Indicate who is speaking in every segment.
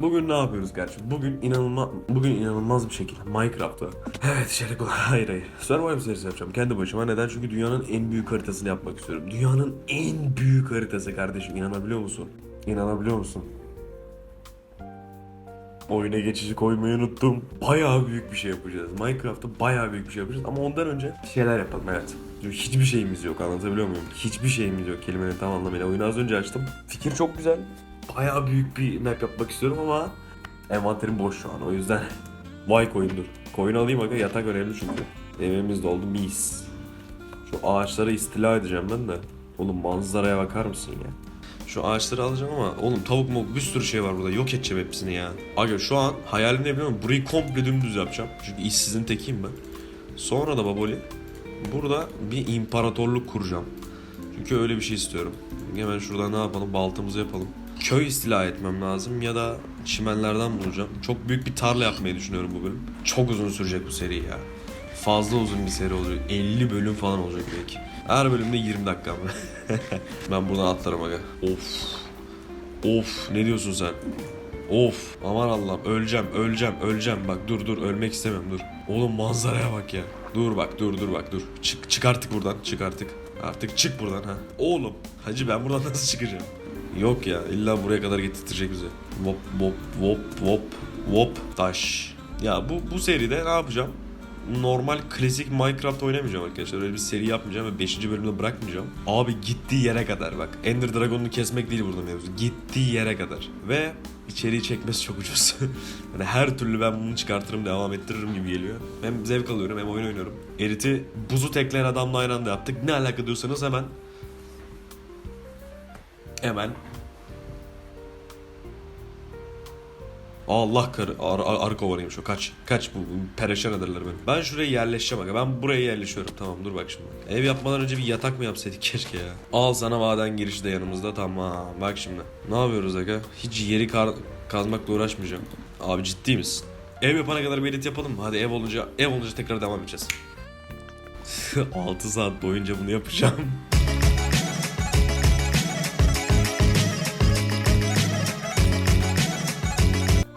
Speaker 1: Bugün ne yapıyoruz kardeşim? Bugün inanılmaz bugün inanılmaz bir şekilde Minecraft'ta. Evet içerik olarak hayır hayır. Survival serisi yapacağım kendi başıma. Neden? Çünkü dünyanın en büyük haritasını yapmak istiyorum. Dünyanın en büyük haritası kardeşim. İnanabiliyor musun? İnanabiliyor musun? Oyuna geçici koymayı unuttum. Bayağı büyük bir şey yapacağız. Minecraft'ta bayağı büyük bir şey yapacağız. Ama ondan önce bir şeyler yapalım evet. Hiçbir şeyimiz yok anlatabiliyor muyum? Hiçbir şeyimiz yok kelimenin tam anlamıyla. Oyunu az önce açtım. Fikir çok güzel. Bayağı büyük bir map yapmak istiyorum ama envanterim boş şu an. O yüzden vay koyundur. Koyun alayım aga yatak önemli çünkü. Evimiz doldu mis. Şu ağaçları istila edeceğim ben de. Oğlum manzaraya bakar mısın ya? Şu ağaçları alacağım ama oğlum tavuk mu bir sürü şey var burada yok edeceğim hepsini ya. Aga şu an hayalim ne biliyor musun? Burayı komple dümdüz yapacağım. Çünkü işsizin tekiyim ben. Sonra da baboli burada bir imparatorluk kuracağım. Çünkü öyle bir şey istiyorum. Hemen şuradan ne yapalım baltamızı yapalım. Köy istila etmem lazım ya da çimenlerden bulacağım. Çok büyük bir tarla yapmayı düşünüyorum bu bölüm. Çok uzun sürecek bu seri ya. Fazla uzun bir seri olacak. 50 bölüm falan olacak belki. Her bölümde 20 dakika mı? ben buradan atlarım aga. Of. Of ne diyorsun sen? Of aman Allah'ım öleceğim öleceğim öleceğim bak dur dur ölmek istemiyorum dur. Oğlum manzaraya bak ya. Dur bak dur dur bak dur. Çık, çık artık buradan çık artık. Artık çık buradan ha. Oğlum hacı ben buradan nasıl çıkacağım? Yok ya illa buraya kadar getirtecek bizi. Vop vop vop vop vop taş. Ya bu bu seride ne yapacağım? Normal klasik Minecraft oynamayacağım arkadaşlar. Öyle bir seri yapmayacağım ve 5. bölümde bırakmayacağım. Abi gittiği yere kadar bak. Ender Dragon'unu kesmek değil burada mevzu. Gittiği yere kadar. Ve içeriği çekmesi çok ucuz. yani her türlü ben bunu çıkartırım, devam ettiririm gibi geliyor. Hem zevk alıyorum hem oyun oynuyorum. Erit'i buzu tekleyen adamla aynı anda yaptık. Ne alaka diyorsanız hemen Hemen. Allah karı ar, ar, arı kovarıyım şu kaç kaç bu bu perişan ederler beni. Ben şuraya yerleşeceğim aga ben buraya yerleşiyorum tamam dur bak şimdi. Ev yapmadan önce bir yatak mı yapsaydık keşke ya. Al sana maden girişi de yanımızda tamam bak şimdi. Ne yapıyoruz aga? Hiç yeri kar, kazmakla uğraşmayacağım. Abi ciddi misin? Ev yapana kadar bir edit yapalım mı? Hadi ev olunca ev olunca tekrar devam edeceğiz. 6 saat boyunca bunu yapacağım.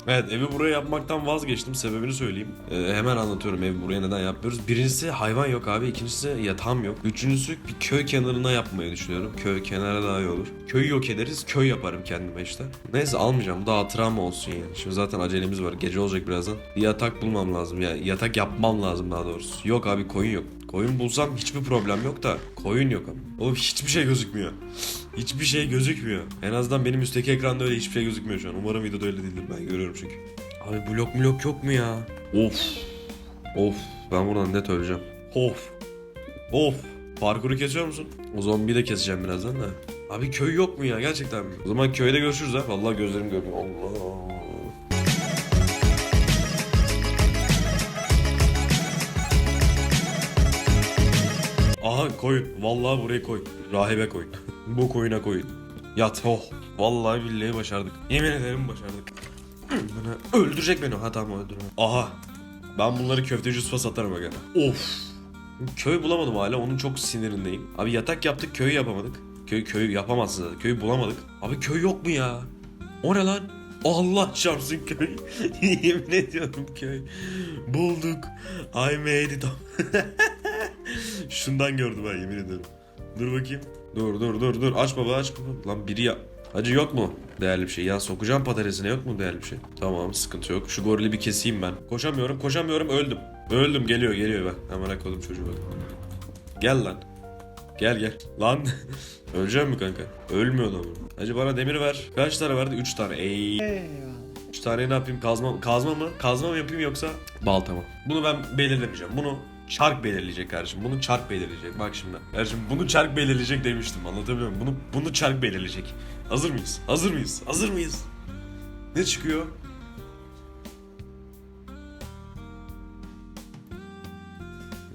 Speaker 1: Evet evi buraya yapmaktan vazgeçtim. Sebebini söyleyeyim. Ee, hemen anlatıyorum evi buraya neden yapmıyoruz. Birincisi hayvan yok abi. İkincisi yatağım yok. Üçüncüsü bir köy kenarına yapmayı düşünüyorum. Köy kenara daha iyi olur. Köyü yok ederiz. Köy yaparım kendime işte. Neyse almayacağım. Daha hatıram olsun yani. Şimdi zaten acelemiz var. Gece olacak birazdan. Bir yatak bulmam lazım. Yani yatak yapmam lazım daha doğrusu. Yok abi koyun yok. Koyun bulsam hiçbir problem yok da koyun yok abi. Oğlum hiçbir şey gözükmüyor. Hiçbir şey gözükmüyor. En azından benim üstteki ekranda öyle hiçbir şey gözükmüyor şu an. Umarım videoda öyle değildir. Ben görüyorum çünkü. Abi blok blok yok mu ya? Of. Of. Ben buradan net öleceğim. Of. Of. Parkuru kesiyor musun? O zombiyi de keseceğim birazdan da. Abi köy yok mu ya gerçekten mi? O zaman köyde görüşürüz ha. Vallahi gözlerim görmüyor. Allah. Aha koyun. Vallahi buraya koy. Rahibe koyun. Bu koyuna koyun. Yat oh. Vallahi billahi başardık. Yemin ederim başardık. Bana öldürecek beni. Ha tamam öldürme. Aha. Ben bunları köfteci usta satarım aga. Of. Köy bulamadım hala. Onun çok sinirindeyim. Abi yatak yaptık köy yapamadık. Köy köy yapamazsın zaten. Köyü bulamadık. Abi köy yok mu ya? O ne lan? Allah çarpsın köy. Yemin ediyorum köy. Bulduk. I made it. Şundan gördüm ben yemin ederim. Dur bakayım. Dur dur dur dur. Aç baba aç baba. Lan biri ya. Hacı yok mu? Değerli bir şey. Ya sokacağım pataresine yok mu değerli bir şey? Tamam sıkıntı yok. Şu gorili bir keseyim ben. Koşamıyorum koşamıyorum öldüm. Öldüm geliyor geliyor bak. Hemen koydum çocuğu bak. Gel lan. Gel gel. Lan. Öleceğim mi kanka? Ölmüyor da bu. Hacı bana demir ver. Kaç tane verdi? 3 tane. Ey. Üç tane ne yapayım? Kazma, kazma mı? Kazma mı yapayım yoksa balta mı? Bunu ben belirlemeyeceğim. Bunu çark belirleyecek kardeşim. Bunu çark belirleyecek. Bak şimdi. Kardeşim bunu çark belirleyecek demiştim. Anlatabiliyor muyum? Bunu, bunu çark belirleyecek. Hazır mıyız? Hazır mıyız? Hazır mıyız? Ne çıkıyor?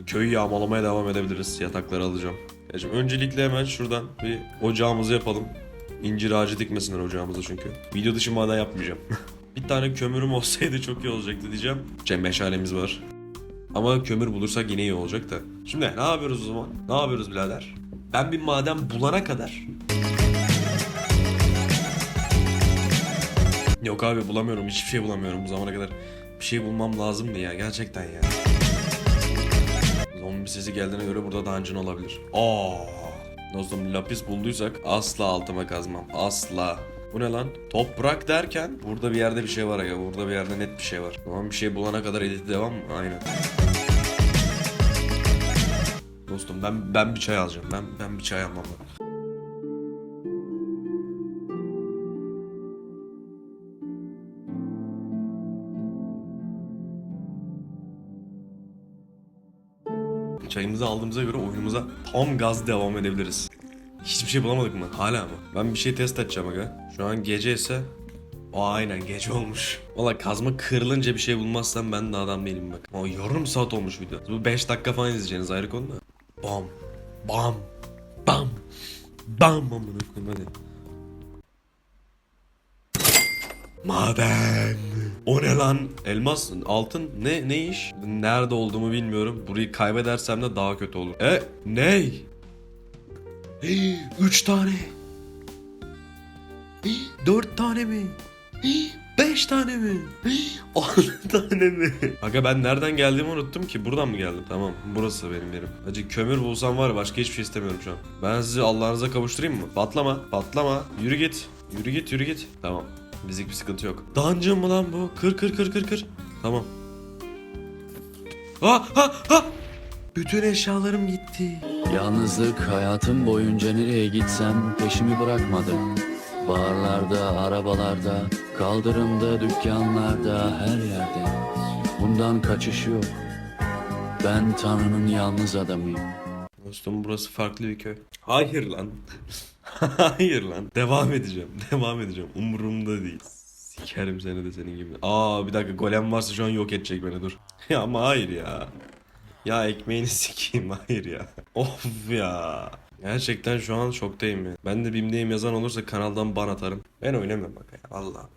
Speaker 1: Köyü yağmalamaya devam edebiliriz. Yatakları alacağım. Kardeşim öncelikle hemen şuradan bir ocağımızı yapalım. İncir ağacı dikmesinler ocağımıza çünkü. Video dışı maden yapmayacağım. bir tane kömürüm olsaydı çok iyi olacaktı diyeceğim. Cem meşalemiz var. Ama kömür bulursak yine iyi olacak da. Şimdi ne yapıyoruz o zaman? Ne yapıyoruz birader? Ben bir maden bulana kadar Yok abi bulamıyorum. Hiçbir şey bulamıyorum bu zamana kadar. Bir şey bulmam lazımdı ya gerçekten ya. Zombi sesi geldiğine göre burada dungeon olabilir. Aa! Dostum lapis bulduysak asla altıma kazmam. Asla. Bu ne lan? Toprak derken burada bir yerde bir şey var aga. Burada bir yerde net bir şey var. Tamam bir şey bulana kadar edit devam mı? Aynen. Dostum ben ben bir çay alacağım. Ben ben bir çay almam. Çayımızı aldığımıza göre oyunumuza tam gaz devam edebiliriz. Hiçbir şey bulamadık mı? Hala mı? Ben bir şey test edeceğim aga. Şu an gece ise... Aa, aynen gece olmuş. Valla kazma kırılınca bir şey bulmazsam ben de adam değilim bak. O yarım saat olmuş video. Bu 5 dakika falan izleyeceğiniz ayrı konu da. Bam. Bam. Bam. Bam. Amına koyayım hadi. Maden. O ne lan? Elmas, altın ne ne iş? Nerede olduğumu bilmiyorum. Burayı kaybedersem de daha kötü olur. E ney? Hii, Üç tane. Hii, Dört tane mi? Hii, Beş tane mi? Hii, Altı tane mi? Aga ben nereden geldiğimi unuttum ki. Buradan mı geldim? Tamam burası benim yerim. Acı kömür bulsam var ya başka hiçbir şey istemiyorum şu an. Ben sizi Allah'ınıza kavuşturayım mı? Patlama patlama. Yürü git. Yürü git yürü git. Tamam. Bizlik bir sıkıntı yok. Dungeon mı lan bu? Kır kır kır kır kır. Tamam. Ha ha ha! Bütün eşyalarım gitti.
Speaker 2: Yalnızlık hayatım boyunca nereye gitsem peşimi bırakmadı. Barlarda, arabalarda, kaldırımda, dükkanlarda, her yerde. Bundan kaçış yok. Ben Tanrı'nın yalnız adamıyım.
Speaker 1: Dostum burası farklı bir köy. Hayır lan. Hayır lan. Devam edeceğim. Devam edeceğim. Umurumda değil. Sikerim seni de senin gibi. Aa bir dakika golem varsa şu an yok edecek beni dur. ya ama hayır ya. Ya ekmeğini sikeyim hayır ya. Of ya. Gerçekten şu an şoktayım ya. Ben de BİM'deyim yazan olursa kanaldan ban atarım. Ben oynamıyorum bak ya. Allah.